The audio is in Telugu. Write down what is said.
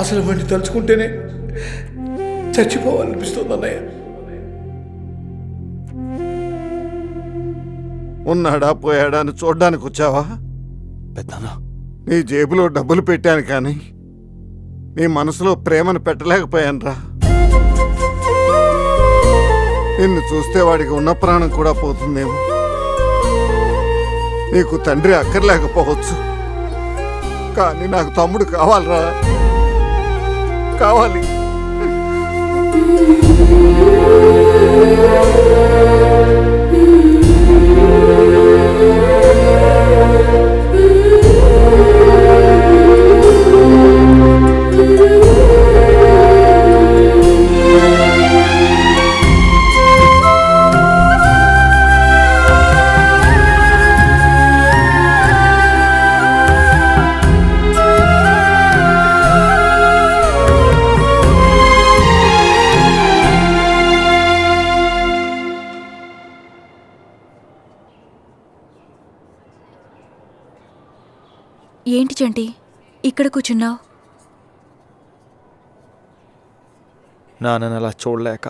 అసలు వాడిని తలుచుకుంటేనే చచ్చిపోవాలనిపిస్తుంది అన్నయ్య. ఉన్నాడా పోయాడా అని చూడ్డానికి వచ్చావా? పెద్దనా? నీ జేబులో డబ్బులు పెట్టాను కానీ నీ మనసులో ప్రేమను పెట్టలేకపోయానురా నిన్ను చూస్తే వాడికి ఉన్న ప్రాణం కూడా పోతుందేమో. నీకు తండ్రి అక్కర్లేకపోవచ్చు. కానీ నాకు తమ్ముడు కావాలిరా. కావాలి. ఏంటి చంటి? ఇక్కడ కూర్చున్నావు? నాన్న అలా చూడలేక